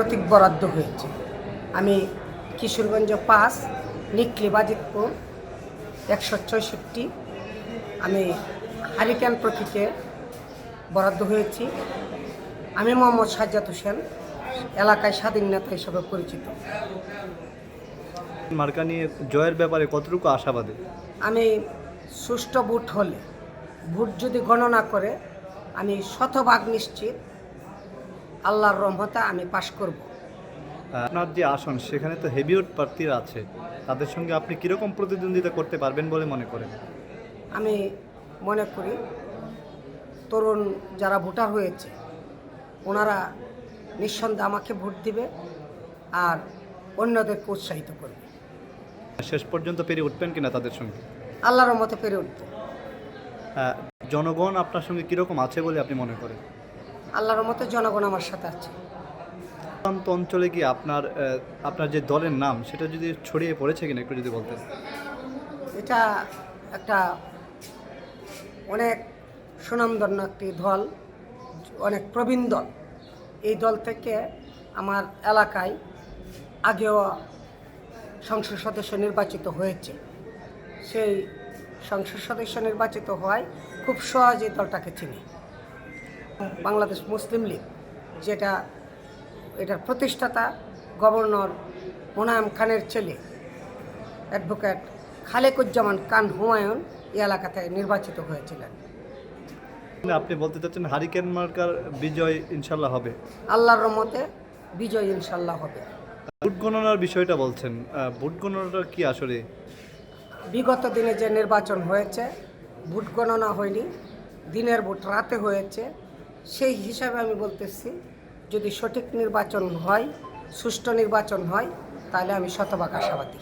প্রতীক বরাদ্দ হয়েছে। আমি কিশোরগঞ্জ পাস নিকলি বাজিতপুর একশো ছয়ষট্টি আমি হারিকেন প্রতীকে বরাদ্দ হয়েছি। আমি মোহাম্মদ সাজ্জাদ হোসেন এলাকায় স্বাধীন নেতা হিসেবে পরিচিত। মার্কা নিয়ে জয়ের ব্যাপারে কতটুকু আশাবাদী? আমি সুষ্ঠু ভোট হলে ভোট যদি গণনা করে আমি শতভাগ নিশ্চিত আল্লাহর রহমতে আমি পাশ করব। আপনার যে আসন সেখানে তো হেভিওট প্রার্থীরা আছে। তাদের সঙ্গে আপনি কীরকম প্রতিদ্বন্দ্বিতা করতে পারবেন বলে মনে করেন? আমি মনে করি তরুণ যারা ভোটার হয়েছে ওনারা নিঃসন্দেহে আমাকে ভোট দিবে আর অন্যদেরকে উৎসাহিত করবে। শেষ পর্যন্ত পেরে উঠবেন কিনা তাদের সঙ্গে? আল্লাহর মতো পেরে উঠবে। জনগণ আপনার সঙ্গে কীরকম আছে বলে আপনি মনে করেন? আল্লাহর মতো জনগণ আমার সাথে আছে। প্রত্যন্ত অঞ্চলে কি আপনার আপনার যে দলের নাম সেটা যদি ছড়িয়ে পড়েছে কিনা একটু যদি বলতেন? এটা একটা অনেক সুনামধন্য একটি দল অনেক প্রবীণ দল। এই দল থেকে আমার এলাকায় আগেও সংসদ সদস্য নির্বাচিত হয়েছে। সেই সংসদ সদস্য নির্বাচিত হওয়ায় খুব সহজে দলটাকে চিনি। বাংলাদেশ মুসলিম লীগ যেটা এটার প্রতিষ্ঠাতা গভর্নর মোনায়েম খানের ছেলে অ্যাডভোকেট খালেকুজ্জামান কান হুমায়ুন এই এলাকা থেকে নির্বাচিত হয়েছিলেন। আপনি বলতে চাচ্ছেন হারিকেন মার্কার বিজয় ইনশাল্লাহ হবে? আল্লাহর রহমতে বিজয় ইনশাল্লাহ হবে। ভোট গণনার বিষয়টা বলছেন ভোট গণনাটা কি আসলে? বিগত দিনে যে নির্বাচন হয়েছে ভোট গণনা হয়নি দিনের ভোট রাতে হয়েছে সেই হিসাবে আমি বলতেছি, যদি সঠিক নির্বাচন হয়, সুষ্ঠু নির্বাচন হয়, তাহলে আমি শতভাগ আশাবাদী।